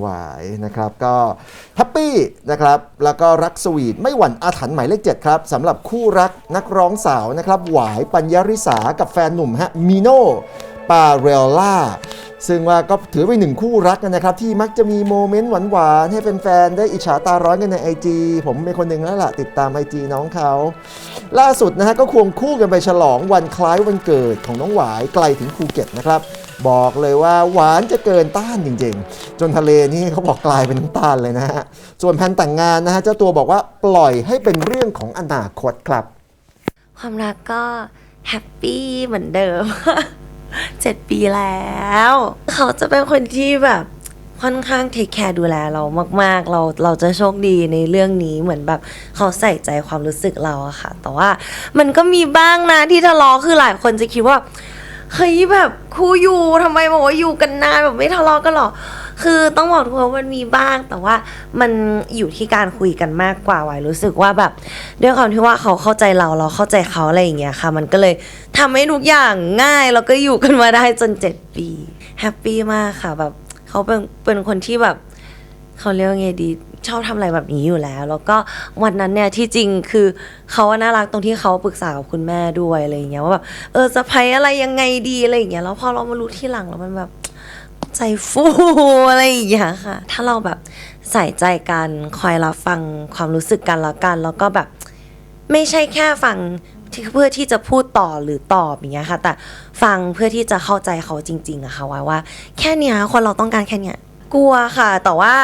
หวายนะครับก็แฮปปี้นะครับแล้วก็รักสวีทไม่หวั่นอาถรรพ์หมายเลข7ครับสำหรับคู่รักนักร้องสาวนะครับหวายปัญญาริสากับแฟนหนุ่มฮะมิโนปาเรลล่าซึ่งว่าก็ถือเป็นหนึ่งคู่รักนะครับ ที่มักจะมีโมเมนต์หวานๆให้แฟนๆได้อิจฉาตาร้อนกันใน IG ผมเป็นคนหนึ่งแล้วล่ะ ติดตาม IG น้องเขา ล่าสุดนะฮะก็ควงคู่กันไปฉลองวันคล้ายวันเกิดของน้องหวายไกลถึงภูเก็ตนะครับ บอกเลยว่าหวานจะเกินต้านจริงๆ จนทะเลนี่เขาบอกกลายเป็นน้ำตาลเลยนะฮะ ส่วนแผนแต่งงานนะฮะเจ้าตัวบอกว่าปล่อยให้เป็นเรื่องของอนาคตครับ ความรักก็แฮปปี้เหมือนเดิมเจ็ดปีแล้ว เขาจะเป็นคนที่แบบค่อนข้างเทคแคร์ดูแลเรามาก ๆ เราเราจะโชคดีในเรื่องนี้เหมือนแบบเขาใส่ใจความรู้สึกเราอะค่ะ แต่ว่ามันก็มีบ้างนะที่ทะเลาะคือหลายคนจะคิดว่า เฮ้ยแบบคู่อยู่ทำไมบอกว่าอยู่กันนานแบบไม่ทะเลาะกันหรอ คือต้องบอกทุกคนว่ามันมีบ้าง แต่ว่ามันอยู่ที่การคุยกันมากกว่าไว้รู้สึกว่าแบบ ด้วยความที่ว่าเขาเข้าใจเราเราเข้าใจเขาอะไรอย่างเงี้ยค่ะ มันก็เลยทำให้ทุกอย่างง่ายแล้วก็อยู่กันมาได้จนเจ็ดปีแฮปปี้มากค่ะแบบเขาเป็นเป็นคนที่แบบ เขาเรียกว่าไงดีชอบทำอะไรแบบนี้อยู่แล้ว แล้วก็วันนั้นเนี่ยที่จริงคือเขาอะน่ารักตรงที่เขาปรึกษากับคุณแม่ด้วยอะไรอย่างเงี้ยว่าแบบเออจะพรส์อะไรยังไงดีอะไรอย่างเงี้ยแล้วพอเรามารู้ที่หลังแล้วมันแบบใจฟูอะไรอย่างเงี้ยค่ะ ถ้าเราแบบใส่ใจกันคอยรับฟังความรู้สึกกันแล้วกัน แล้วก็แบบไม่ใช่แค่ฟังที่เพื่อที่จะพูดต่อหรือตอบอย่างเงี้ยค่ะ แต่ฟังเพื่อที่จะเข้าใจเขาจริง ๆอะค่ะว่าว่า แค่เนี้ยคนเราต้องการแค่เนี้ย กลัวค่ะ แต่ว่า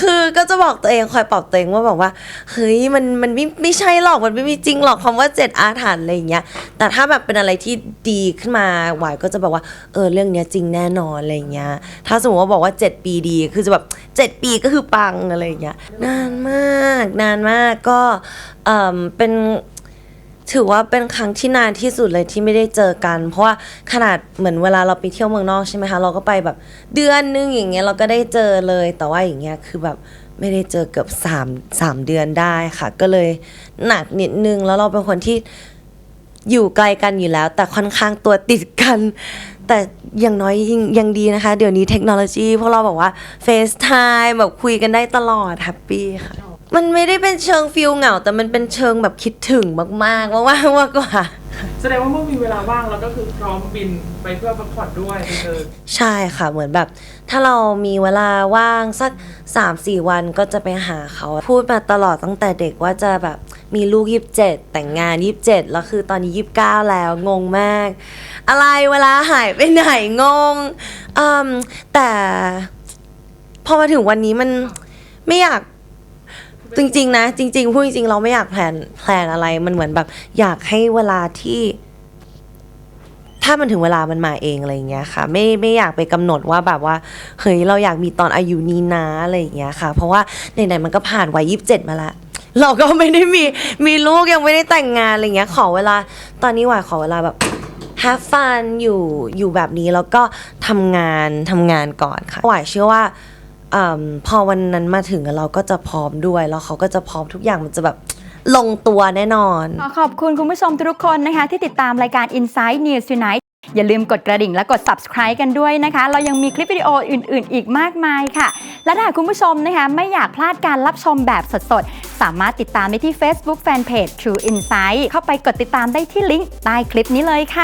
คือก็จะบอกตัวเองคอยปลอบตัวเองว่าแบบว่าเฮ้ยมันมันไม่ไม่ใช่หรอกมันไม่มีจริงหรอกคำว่าเจ็ดอาถรรพ์อะไรอย่างเงี้ยแต่ถ้าแบบเป็นอะไรที่ดีขึ้นมาหวายก็จะบอกว่าเออเรื่องเนี้ยจริงแน่นอนอะไรอย่างเงี้ย ถ้าสมมติว่าบอกว่า7ปีดีคือจะแบบ7ปีก็คือปังอะไรอย่างเงี้ยนานมาก นานมากก็เออเป็น ถือว่าเป็นครั้งที่นานที่สุดเลยที่ไม่ได้เจอกัน เพราะว่าขนาดเหมือนเวลาเราไปเที่ยวเมืองนอกใช่ไหมคะเราก็ไปแบบเดือนนึงอย่างเงี้ยเราก็ได้เจอเลย แต่ว่าอย่างเงี้ยคือแบบไม่ได้เจอเกือบสามสามเดือนได้ค่ะ ก็เลยหนักนิดนึงแล้วเราเป็นคนที่อยู่ไกลกันอยู่แล้ว แต่ค่อนข้างตัวติดกัน แต่อย่างน้อยยังยังดีนะคะ เดี๋ยวนี้เทคโนโลยีพวกเราบอกว่า FaceTime แบบคุยกันได้ตลอดแฮปปี้ค่ะ มันไม่ได้เป็นเชิงฟิลเหงา แต่มันเป็นเชิงแบบคิดถึงมากๆมากๆมากกว่า แสดงว่าเมื่อมีเวลาว่างเราก็คือพร้อมบินไปเพื่อพักผ่อนด้วยไปเจอใช่ค่ะเหมือนแบบ ถ้าเรามีเวลาว่างสัก 3-4 วันก็จะไปหาเขา พูดมาตลอดตั้งแต่เด็กว่าจะแบบมีลูก 27 แต่งงาน 27 แล้วคือตอนนี้ 29 แล้วงงมาก อะไรเวลาหายไปไหนงงอืมแต่พอมาถึงวันนี้มันไม่อยาก จริง ๆ นะ จริง ๆ พูดจริงๆเราไม่อยากแพลนแพลนอะไรมันเหมือนแบบ อยากให้เวลาที่ ถ้ามันถึงเวลามันมาเองอะไรอย่างเงี้ยค่ะ ไม่ไม่อยากไปกำหนดว่าแบบว่าเฮ้ยเราอยากมีตอนอายุนี้นะอะไรอย่างเงี้ยค่ะ เพราะว่าไหนๆมันก็ผ่านวัยยี่สิบเจ็ดมาละเราก็ไม่ได้มีมีลูกยังไม่ได้แต่งงานอะไรเงี้ย ขอเวลา ตอนนี้หวายขอเวลาแบบ have fun อยู่อยู่แบบนี้แล้วก็ทำงานทำงานก่อนค่ะหวายเชื่อว่า อพอวันนั้นมาถึงเราก็จะพร้อมด้วย แล้วเขาก็จะพร้อมทุกอย่างมันจะแบบลงตัวแน่นอน ขอขอบคุณคุณผู้ชมทุกคนนะคะ ที่ติดตามรายการ Inside News Tonight อย่าลืมกดกระดิ่งและกด subscribe กันด้วยนะคะ เรายังมีคลิปวิดีโออื่น ๆ อีกมากมายค่ะ และถ้าหากคุณผู้ชมนะคะ ไม่อยากพลาดการรับชมแบบสด ๆ สามารถติดตามได้ที่ Facebook Fanpage True Insight เข้าไปกดติดตามได้ที่ลิงก์ใต้คลิปนี้เลยค่ะ